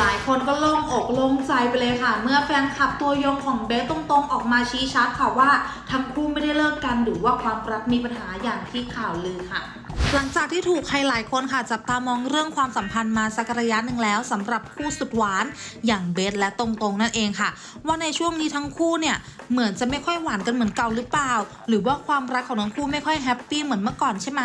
หลายคนก็โล่งอกโล่งใจไปเลยค่ะ เมื่อแฟนคลับตัวยงของเบสตรงๆ ออกมาชี้ชัดค่ะว่า ทั้งคู่ไม่ได้เลิกกันหรือว่าความรักมีปัญหาอย่างที่ข่าวลือค่ะ หลังจากที่ถูกใครหลายคนค่ะ จับตามองเรื่องความสัมพันธ์มาสักระยะหนึ่งแล้วสำหรับคู่สุดหวานอย่างเบสและตรงๆนั่นเองค่ะ ว่าในช่วงนี้ทั้งคู่เนี่ยเหมือนจะไม่ค่อยหวานกันเหมือนเก่าหรือเปล่า หรือว่าความรักของทั้งคู่ไม่ค่อยแฮปปี้เหมือนเมื่อก่อนใช่ไหม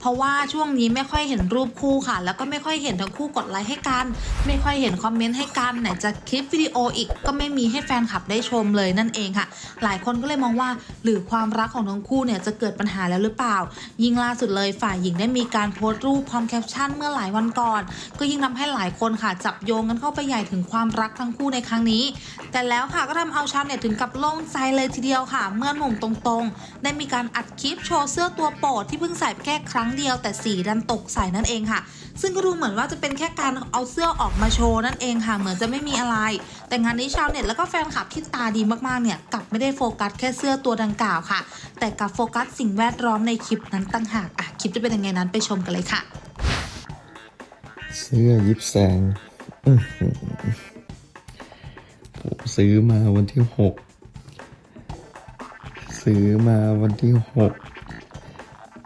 เพราะว่าช่วงนี้ไม่ค่อยเห็นรูปคู่ค่ะ แล้วก็ไม่ค่อยเห็นทั้งคู่กดไลค์ให้กัน ไม่ค่อยเห็นคอมเมนต์ให้กันไหนจะคลิปวิดีโออีกก็ไม่มีให้แฟนคลับได้ชมเลยนั่นเองค่ะ หลายคนก็เลยมองว่า หรือความรักของทั้งคู่เนี่ยจะเกิดปัญหาแล้วหรือเปล่า ยิ่งล่าสุดเลยฝ่ายหญิงได้มีการโพสต์รูปพร้อมแคปชั่นเมื่อหลายวันก่อน ก็ยิ่งทำให้หลายคนค่ะจับโยงกันเข้าไปใหญ่ถึงความรักทั้งคู่ในครั้งนี้ แต่แล้วค่ะก็ทำเอาชาวเน็ตถึงกับโล่งใจเลยทีเดียวค่ะ เมื่อหนุ่มตรงๆ ได้มีการอัดคลิปโชว์เสื้อตัวโปรดที่เพิ่งใส่แค่ครั้งเดียว แต่สีดันตกใส่นั่นเองค่ะ ซึ่งก็ดูเหมือนว่าจะเป็นแค่การเอาเสื้อออกมาโชว์นั่นเองค่ะ เหมือนจะไม่มีอะไร แต่งานนี้ชาวเน็ตแล้วก็แฟนคลับที่ตาดีมากๆเนี่ยกลับไม่ได้โฟกัสแค่เสื้อตัวดังกล่าวค่ะ แต่กลับโฟกัสสิ่งแวดล้อมในคลิปนั้นตั้งหากอะ ลิปจะเป็นยังไงนั้นไปชมกันเลยค่ะ เสื้อยิบแสงผมซื้อมาวันที่หกซื้อมาวันที่หก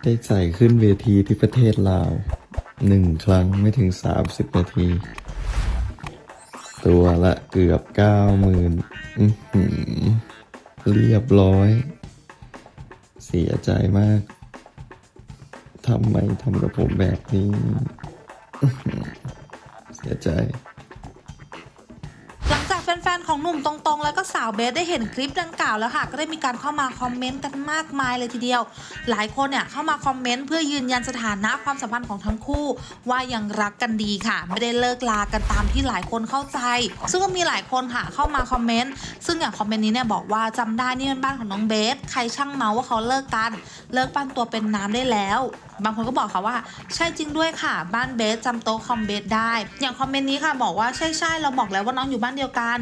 ได้ใส่ขึ้นเวทีที่ประเทศลาวหนึ่งครั้งไม่ถึงสามสิบนาที ตัวละเกือบเก้าหมื่นเรียบร้อย เสียใจมาก ทำไมทำกับผมแบบนี้ เสียใจหลังจากแฟนๆ ของหนุ่มตรงๆ แล้วก็สาวเบสได้เห็นคลิปดังกล่าวแล้วค่ะ ก็ได้มีการเข้ามาคอมเมนต์กันมากมายเลยทีเดียว หลายคนเนี่ยเข้ามาคอมเมนต์เพื่อยืนยันสถานะความสัมพันธ์ของทั้งคู่ ว่ายังรักกันดีค่ะ ไม่ได้เลิกลากันตามที่หลายคนเข้าใจ ซึ่งก็มีหลายคนค่ะเข้ามาคอมเมนต์ซึ่งอย่างคอมเมนต์นี้เนี่ยบอกว่าจำได้นี่เป็นบ้านของน้องเบสใครช่างเมาว่าเขาเลิกกัน เลิกปั้นตัวเป็นน้ำได้แล้ว บางคนก็บอกค่ะว่า ใช่จริงด้วยค่ะ บ้านเบสจำโต๊ะคอมเบสได้ อย่างคอมเมนต์นี้ค่ะบอกว่าใช่ใช่เราบอกแล้วว่าน้องอยู่บ้านเดียวกัน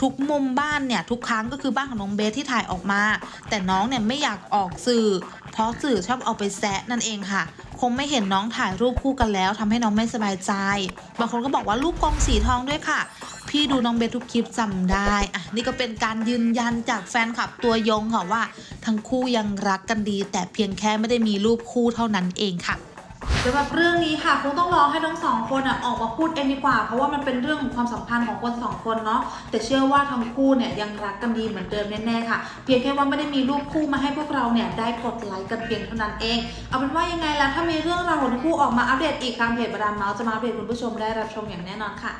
ทุกมุมบ้านเนี่ยทุกครั้งก็คือบ้านของน้องเบสที่ถ่ายออกมา แต่น้องเนี่ยไม่อยากออกสื่อ เพราะสื่อชอบเอาไปแซะนั่นเองค่ะ คงไม่เห็นน้องถ่ายรูปคู่กันแล้วทำให้น้องไม่สบายใจ บางคนก็บอกว่ารูปกองสีทองด้วยค่ะ พี่ดูน้องเบสทุกคลิปจำได้อะนี่ก็เป็นการยืนยันจากแฟนคลับตัวยงค่ะว่า ทั้งคู่ยังรักกันดี แต่เพียงแค่ไม่ได้มีรูปคู่เท่านั้นเองค่ะ สำหรับเรื่องนี้ค่ะคงต้องรอให้ทั้งสองคนอะออกมาพูดเองดีกว่า เพราะว่ามันเป็นเรื่องของความสัมพันธ์ของคนสองคนเนาะแต่เชื่อว่าทั้งคู่เนี่ยยังรักกันดีเหมือนเดิมแน่ๆค่ะ เพียงแค่ว่าไม่ได้มีรูปคู่มาให้พวกเราเนี่ยได้กดไลค์กันเพียงเท่านั้นเอง เอาเป็นว่ายังไงแล่ะถ้ามีเรื่องราวของทั้งคู่ออกมาอัปเดตอีกทางเพจบรามเมาส์จะมาอัปเดตคุณผู้ชมได้รับชมอย่างแน่นอนค่ะ